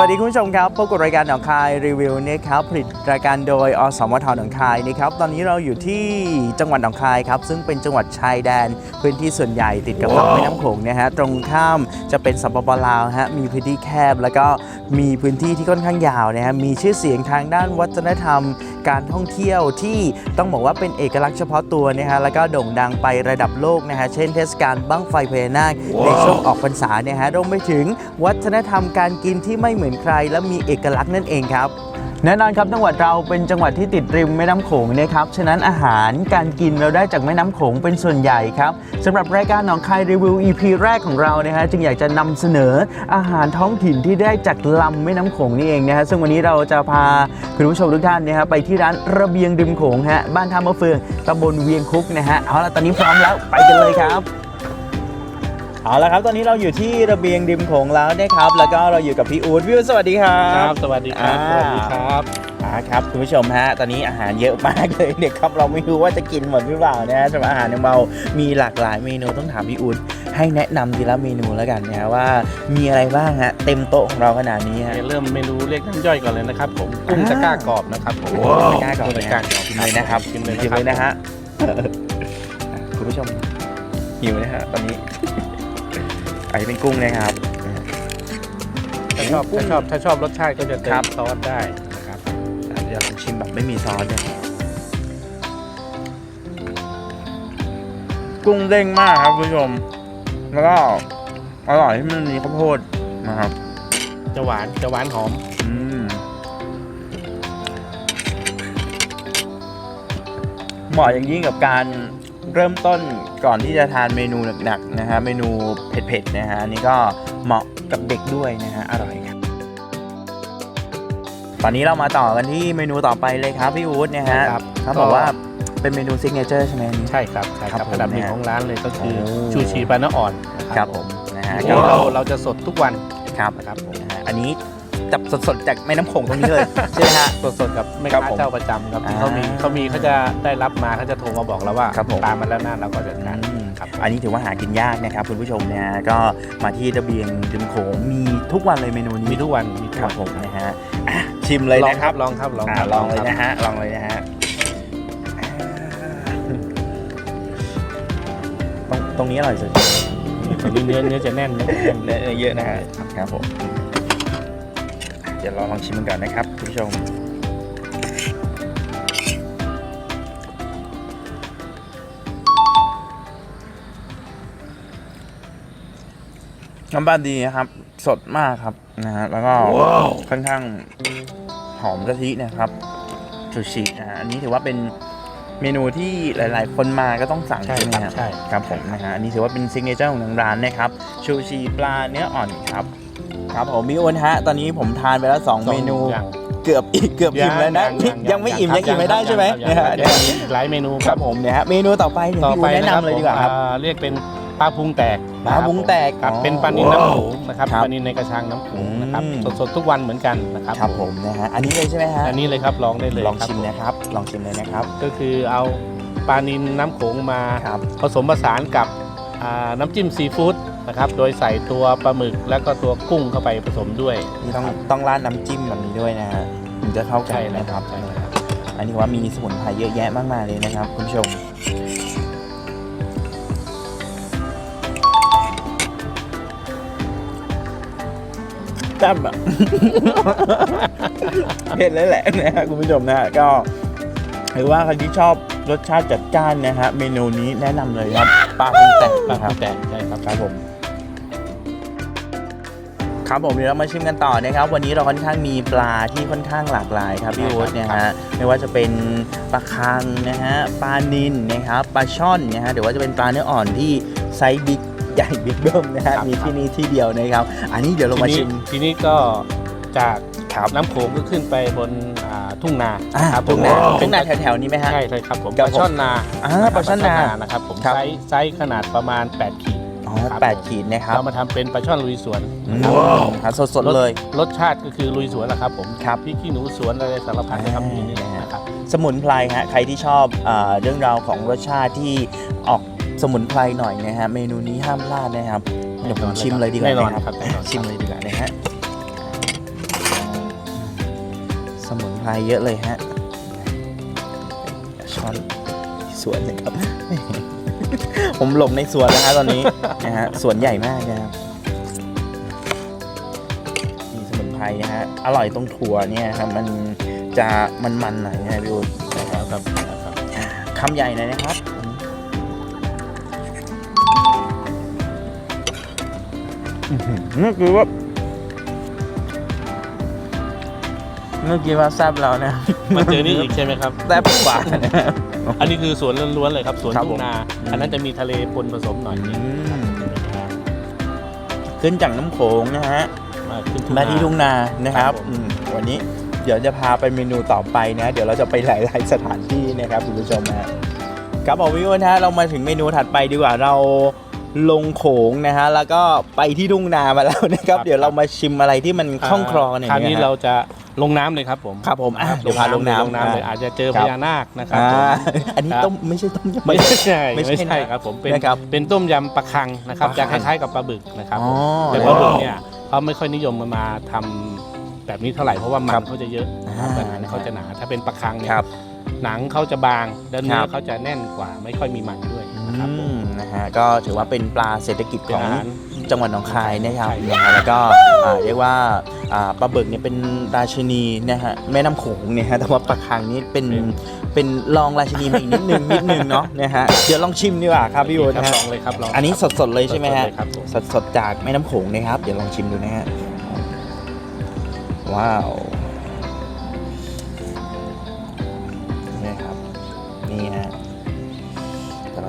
วัสดีคุณผู้ชมครับพบกับรายการหนองคายรีวิวนะครับผลิตรายการโดยอสมทหนองคายนะครับตอนนี้เราอยู่ที่จังหวัดหนองคายครับซึ่งเป็นจังหวัดชายแดน พื้นที่ส่วนใหญ่ติดกับลำแม่น้ำโขงนะฮะตรงข้ามจะเป็นสปปลาวฮะมีพื้นที่แคบ แล้วก็มีพื้นที่ที่ค่อนข้างยาวนะฮะมีชื่อเสียงทางด้านวัฒนธรรม การท่องเที่ยวที่ต้องบอกว่าเป็นเอกลักษณ์เฉพาะตัวนะฮะแล้วก็โด่งดังไประดับโลกนะฮะเช่นเทศกาลบั้งไฟพญานาคในช่วงออกพรรษาเนี่ยฮะรวมไปถึงวัฒนธรรมการกินที่ไม่เหมือนใคร และมีเอกลักษณ์นั่นเองครับแน่นอนครับจังหวัดเราเป็นจังหวัดที่ติดริมแม่น้ำโขงนะครับฉะนั้นอาหารการกินเราได้จากแม่น้ำโขงเป็นส่วนใหญ่ครับสำหรับรายการหนองคายรีวิว EP แรกของเรานะฮะจึงอยากจะนำเสนออาหารท้องถิ่นที่ได้จากลำแม่น้ำโขงนี่เองนะฮะซึ่งวันนี้เราจะพาคุณผู้ชมทุกท่านนะฮะไปที่ร้านระเบียงริมโขงฮะบ้านท่ามะเฟืองตำบลเวียงคุกนะฮะเอาละตอนนี้พร้อมแล้วไปกันเลยครับ เอาละครับ ตอนนี้เราอยู่ที่ระเบียงริมโขงแล้วนะครับ แล้วก็เราอยู่กับพี่อู๊ดพี่อู๊ดสวัสดีครับครับสวัสดีครับอ่าสวัสดีครับ อ่าครับคุณผู้ชมฮะ ตอนนี้อาหารเยอะมากเลยเด็กครับ เราไม่รู้ว่าจะกินหมดหรือเปล่านะฮะสำหรับอาหารของเรา มีหลากหลายเมนูต้องถามพี่อุ่นให้แนะนำทีละเมนูแล้วกันนะฮะว่ามีอะไรบ้างฮะเต็มโต๊ะของเราขนาดนี้ฮะ เริ่มเมนูเล็กน้ำย่อยก่อนเลยนะครับผม กุ้งอ่าตะกร้ากรอบนะครับผมตะกร้ากรอบกุ้งตะกร้ากรอบชิมเลยนะครับชิมเลยชิมเลยนะครัฮะอะคุณผู้ชมหิวนะฮะตอนนี้ อันนี้เป็นกุ้งนะครับ ถ้าชอบถ้าชอบถ้าชอบรสชาติก็จะเติครัมบ ซอสได้นะครับอะเดี๋ยวลองชิมแบบไม่มีซอสเนี่ยกุ้งเด้งมากครับคุณผู้ชม แล้วก็อร่อยที่มันมีข้าวโพดนะครับ จะหวานจะหวานหอมอืมเหมาะอย่างยิ่งกับการเริ่มต้น ก่อนที่จะทานเมนูหนักๆนะฮะเมนูเผ็ดๆนะฮะอันนี้ก็เหมาะกับเด็กด้วยนะฮะอร่อยครับตอนนี้เรามาต่อกันที่เมนูต่อไปเลยครับพี่อู๊ดนะฮะครับเขาบอกว่าเป็นเมนูซิกเนเจอร์ใช่ไหมอันนี้ใช่ครับใช่คครัรับบผมระดับหนึ่งนะฮะของร้านเลยก็คือโอ้ชูชีปลาเนื้ออ่อนนะคครัรับบผมนะฮะอันก็นี้เราเราจะสดทุกวันครับนะครับผมนะฮะอันนี้ จับสดๆจากแม่น้ำโขงตรงนี้เลย ใช่ไหมฮะ สดๆกับแม่ครับค้าผมเจ้าประจำครับที่อ่าเขามีเขามีเขาจะได้รับมาเขาจะโทรมาบอกเราว่าครับผม ตามมาแล้วนะเราก็จะทานอืมครับ อันนี้ถือว่าหากินยากนะครับคุณผู้ชมนะฮะก็มาที่ระเบียงริมโขงมีทุกวันเลยเมนูนี้มีทุกวันมีทุกครับวันผมนะฮะอะชิมเลยลองนะคครัรับบลองครับลองอ่าครับลองเลยครับนะฮะ ลองเลยนะฮะอ่าตรงตรงนี้อร่อยสุด ตรงนี้เนื้อเนื้อจะแน่นเนื้อจะแน่น เนื้อเยอะนะฮะ ครับผม เดี๋ยวเราลองชิมกันก่อนนะครับคุณผู้ชม น้ำปลาดีนะครับ สดมากครับนะฮะแล้วก็ค่อนข้างหอมกะทินะครับชูชีนะฮะอันนี้ถือว่าเป็นเมนูที่หลาย ๆ คนมาก็ต้องสั่งใช่ใช่ไหมครับครับใช่ครับผมนะฮะอันนี้ถือว่าเป็นซิกเนเจอร์ของทางร้านนะครับ ชูชีปลาเนื้ออ่อนครับ ครับผมพี่อ้วนฮะ ตอนนี้ผมทานไปแล้ว 2 เมนู อย่าง เกือบอีกเกือบอิ่มแล้วนะ ยังไม่อิ่มยังอิ่มไม่ได้ใช่ไหมยังนะฮะยังมีอีกหลายเมนูครับผมเนี่ยฮะเมนูต่อไปเนี่ยต่อพี่ไปอ้วนแนะนำเลยดีกว่าครับ อ่เรียกเป็นปลาพุงแตกปลาพุงแตกครับอ๋อเป็นปลานิลน้ำโขงนะครับครับปลานิลในกระชังน้ำโขงนะครับอืม สดๆทุกวันเหมือนกันนะครับครับผมนะฮะอันนี้เลยใช่ไหมฮะอันนี้เลยครับลองได้เลยลองครับชิมนะครับ ลองชิมเลยนะครับก็คือเอาปลานิลน้ำโขงมา ครับผสมผสานกับอ่าน้ำจิ้มซีฟู้ด นะครับ โดยใส่ตัวปลาหมึกแล้วก็ตัวกุ้งเข้าไปผสมด้วยนี่ต้องต้องราดน้ำจิ้มแบบนี้ด้วยนะฮะถึงจะเข้ากัใช่นแล้วนะคครัรับบใช่แล้วครับอันนี้ว่ามีสมุนไพรเยอะแยะมากมายเลยนะครับ คุณผู้ชม แซ่บอะ เผ็ดเลยแหละนะฮะคุณผู้ชมนะฮะก็ถือว่าใครที่ชอบรสชาติจัดจ้านนะฮะเมนูนี้แนะนำเลยครับปลาพุงแตกปลานะคพุรับงแตกใช่ครับ ครับผม ครับผมเดี๋ยวเรามาชิมกันต่อนะครับ วันนี้เราค่อนข้างมีปลาที่ค่อนข้างหลากหลายครับพี่ใช่ครับโอ๊ตนะฮะไม่ว่าจะเป็นปลาคังนะฮะปลานิลนะครับปลาช่อนนะฮะหรือว่าจะเป็นปลาเนื้ออ่อนที่ไซส์บิ๊กใหญ่บิ๊กเบิ้มนะฮะมีที่นี่ที่เดียวนะครับ อันนี้เดี๋ยวเราทีมานี้ชิมทีนี้ก็จากครับน้ำโขงก็ขึ้นไปบนอ่าทุ่งนาอ่าครับตรงนาผมตรงนาแถวๆนี้ไหมฮะใช่ใช่ครับผมครัปบลาช่อนนาอ่าปลาช่อนนานะครับผมครับไซส์ไซส์ขนาดประมาณ 8 ขีด อ๋อครับแปดขีดนะครับเรามาทำเป็นปลาช่อนลุยสวนอืมครับสดๆเลย รสชาติก็คือลุยสวนแหละครับผมครับ พริกขี้หนูสวนอะไรสารพัดนะครับอ่าที่นี่นะครับ สมุนไพรฮะใครที่ชอบอาเรื่องราวของรสชาติที่ออกสมุนไพรหน่อยนะฮะเมนูนี้ห้ามพลาดนะครับเดี๋ยวผมชิมเลยดีกว่าแน่นอนนะครับแน่นอน ชิมเลยดีกว่านะฮะรเยอะเลยฮะช้อนสวนเลยครับ ผมหลบในสวนแล้วฮะตอนนี้ นะฮะสวนใหญ่มากนะครับมีสมุนไพรนะฮะอร่อยตรงถั่วเนี่ยครับมันจะมันๆหน่อยนะฮะพี่อุ๊ดครับครับครับคำใหญ่หน่อยนะครับนี่คือว่าเมื่อกี้ว่าแซบแล้วนะมาเจอนี่อีกใช่ไหมครับแซบกว่านะครับ อันนี้คือสวนล้วนๆเลยครับสวนครับทุ่งนาผมอันนั้นจะมีทะเลปนผสมหน่อยนึงขึ้นจากน้ำโขงนะฮะมาขึ้นทุ่งมานาที่ทุ่งนานะครับครับผมอืมวันนี้เดี๋ยวจะพาไปเมนูต่อไปนะ เดี๋ยวเราจะไปหลาย ๆ สถานที่นะครับคุณผู้ชมนะครับผมพี่อ้วนฮะเรามาถึงเมนูถัดไปดีกว่าเรา ลงโขงนะฮะแล้วก็ไปที่ทุ่งนามาแล้วนะครับ เดี๋ยวเรามาชิมอะไรที่มันคล่องคลอกันหน่อยคราวนี้นะฮะเราจะลงน้ำเลยครับผมครับผมอะครับเดี๋ยวพาลงน้ำ ลงน้ำเลยอะอาจจะเจอครัพบญานาคนะครับอ่าผมอันนี้ครับต้มไม่ใช่ต้มยำ ไม่ใช่ไม่ไม่ใช่ใช่นะครับผมเป็นนะครับเป็นต้มยำปลาคังนะครับปลาคัจะงคล้ายๆกับปลาบึกนะครับอ๋อแต่ปลาบึกเนี่ยเขาไม่ค่อยนิยมมาทำแบบนี้เท่าไหร่เพราะว่ามัครันบเขาจะเยอะนะครับอ่าหนังเขาจะหนาถ้าเป็นปลาคังเนี่ยครับ หนังเขาจะบางแล้วเนื้คอรับเขาจะแน่นกว่าไม่ค่อยมีมันด้วยนะครับผอืมมนะฮะก็ถือว่าเป็นปลาเศรษฐกิจเป็นของอาหารจังหวัดหนองคายนะครับใช่ นะฮะแล้วก็อ่าเรียกว่าอ่าปลาบึกเนี่ยเป็นราชินีนะฮะแม่น้ำโขงเนี่ยฮะแต่ว่าปลาคังนี่เป็นเป็นรองราชินีมาอีกนิดนึง นิดนึงเนาะนะฮะเดี๋ยวลองชิมดีกว่าครับพี่วุฒิครับฮะลองเลยครับลองอันนี้สดๆเลยใช่ไหมฮะ สดๆเลยครับผม สดๆจากแม่น้ำโขงนะครับ เดี๋ยวลองชิมดูนะฮะ ว้าว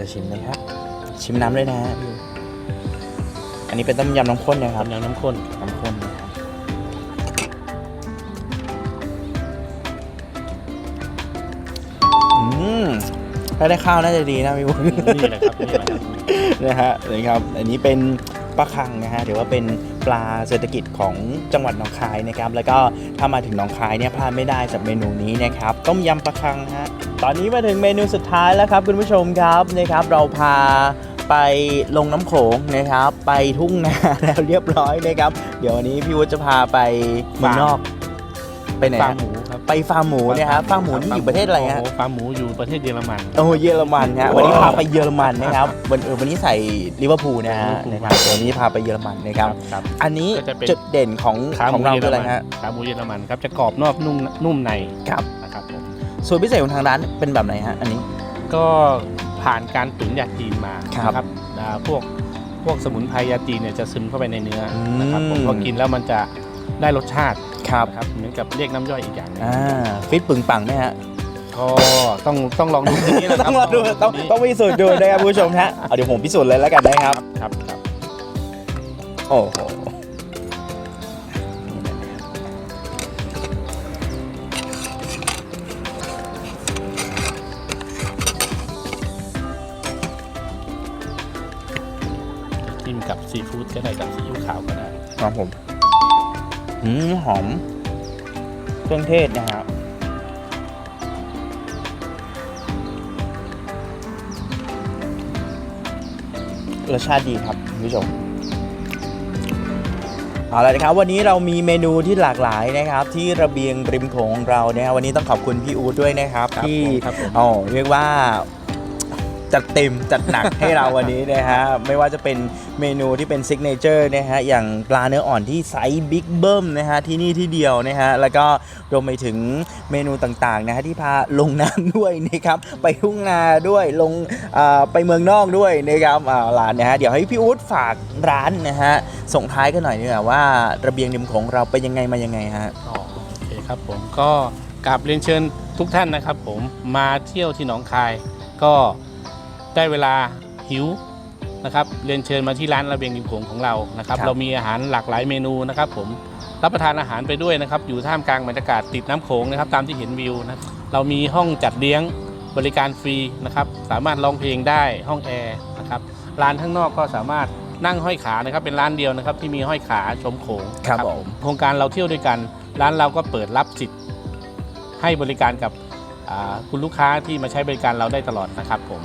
จะชิมเลยครับ ชิมน้ำด้วยนะฮะพี่วุฒิอันนี้เป็นต้มยำน้ำข้นนะครับทำยำน้ำข้นน้ำข้นนะครับอืมถ้าได้ข้าวน่าจะดีนะพี่วุฒินี่แหละครับนี่แหละครับนะฮะนะครับ อันนี้เป็นปลาคังนะฮะถือว่าเป็นปลาเศรษฐกิจของจังหวัดหนองคายนะครับ แล้วก็ถ้ามาถึงหนองคายเนี่ยพลาดไม่ได้จากเมนูนี้นะครับ ต้มยำปลาคังฮะ ตอนนี้มาถึงเมนูสุดท้ายแล้วครับคุณผู้ชมครับนะครับ เราพาไปลงน้ำโขงนะครับ ไปทุ่งนาแล้วเรียบร้อยนะครับ เดี๋ยววันนี้พี่วุฒิจะพาไปเมืองนอก ไปไหนฟาร์ฮะมหมูครับ ไปฟาร์มหมูเนะครับฟาร์มหมูนี่อยู่ประเทศอะไรฮะ โฟาร์มหมูอยู่ประเทศเยอรมัน โอ้เยอรมันฮะวันนี้พาไปเยอรมันนะครับ วันเออวันนี้ใส่ลิเวอร์พูลนะฮะลิเวอร์พูล นะครับเดี๋ยววันนี้พาไปเยอรมันนะครับ ครับ อันนี้ก็จะเป็น จุดเด่นของขาหขอมูงเราเยอคือรอะไรมันฮะ ขาหมูเยอรมันครับ จะกรอบนอกนุ่มนุ่มในครับ นะครับผม ส่วนพิเศษของทางร้านเป็นแบบไหนฮะอันนี้ ก็ผ่านการตุ๋นยาจีนมาครับนะครับอ่าพวกพวกสมุนไพรยาจีนเนี่ยจะซึมเข้าไปในเนื้ออม นะครับผมพอกินแล้วมันจะได้รสชาติครับนะครับเหมือนกับเรียกน้ำย่อยอีกอย่างหนึงอ่าฟิตปึงปังไหมฮะ ก็ต้องต้องลองดูทีนี้แหละคต้รัอบงรอดูต้องต้องพิสูจน์ดูนะครับคุณผู้ชมฮะเอาเดี๋ยวผมพิสูจน์เลยแล้วกันนะครับ ครับครับ โอ้โห ซีฟู้ดก็ได้กับซีอิ๊วขาวก็ได้ครับผมอืมหอมเครื่องเทศนะครับรสชาติดีครับคุณผู้ชมเอาละนะครับวันนี้เรามีเมนูที่หลากหลายนะครับ ที่ระเบียงริมโขงของเรานะครับวันนี้ต้องขอบคุณพี่อูดด้วยนะครับครับที่ผมครับผมอ๋อเรียกว่า จัดเต็มจัดหนักให้เราวันนี้นะฮะไม่ว่าจะเป็นเมนูที่เป็นซิกเนเจอร์นะฮะอย่างปลาเนื้ออ่อนที่ไซส์บิ๊กเบิ้มนะฮะที่นี่ที่เดียวนะฮะแล้วก็รวมไปถึงเมนูต่างๆนะฮะที่พาลงน้ำด้วยนะครับไปทุ่งนาด้วยลงอ่าไปเมืองนอกด้วยนะครับอ่าร้านนะฮะเดี๋ยวให้พี่อู๊ดฝากร้านนะฮะส่งท้ายกันหน่อยดีกว่าว่าระเบียงริมโขงเราไปยังไงมายังไงฮะอ๋อโอเคครับผมก็กราบเรียนเชิญทุกท่านนะครับผมมาเที่ยวที่หนองคาย ก็ ได้เวลาหิวนะครับเรียนเชิญมาที่ร้านระเบียงริมโขงของเรานะครับ ครับ เรามีอาหารหลากหลายเมนูนะครับ ผมรับประทานอาหารไปด้วยนะครับ อยู่ท่ามกลางบรรยากาศติดน้ำโขงนะครับ ตามที่เห็นวิวนะเรามีห้องจัดเลี้ยงบริการฟรีนะครับ สามารถร้องเพลงได้ห้องแอร์นะครับร้านข้างนอกก็สามารถนั่งห้อยขานะครับ เป็นร้านเดียวนะครับ ที่มีห้อยขาชมโขง ครับนะผม โครงการเราเที่ยวด้วยกัน ร้านเราก็เปิดรับสิทธิ์ให้บริการกับอ่าคุณลูกค้าที่มาใช้บริการเราได้ตลอดนะครับผม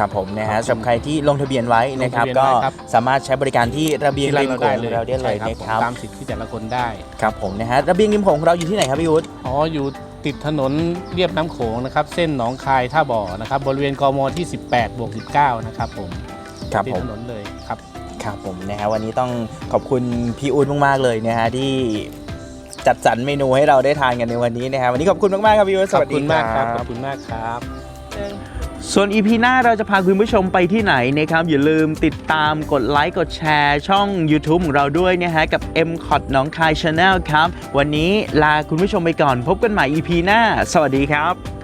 ครับผมนะครัฮะบสำหรับใครที่ลงทะเบียนไว้นะครับ ลงทะเบียนก็ไว้ครับ สามารถใช้บริการที่ระเบียงที่ริร้านมเราโขได้งเลยเราได้เลยใช่นะครับผมตามสิทธิ์ที่แต่ละคนได้ ครับผมนะฮะระเบียงริมโขงของเราอยู่ที่ไหนครับพี่วุฒิอ๋อ อยู่ติดถนนเรียบน้ำโขงนะครับ เส้นหนองคายท่าบ่อนะครับ บริเวณกมที่ 18บวก19 นะครับผมครับติดผมถนนเลยครับ ครับผมนะฮะวันนี้ต้องขอบคุณพี่อู๊ดมากๆเลยนะฮะที่จัดสรรเมนูให้เราได้ทานกันในวันนี้นะฮะวันนี้ขอบคุณมากๆครับพี่อู๊ดสขอวับสดีคุณมากครับคขรัอบบคุณมากครับ ส่วนอีพีหน้าเราจะพาคุณผู้ชมไปที่ไหนนะครับ อย่าลืมติดตามกดไลค์กดแชร์ช่อง YouTube ของเราด้วยนะฮะกับ m c o t น้องคาย Channel ครับ วันนี้ลาคุณผู้ชมไปก่อนพบกันใหม่ EP หน้า สวัสดีครับ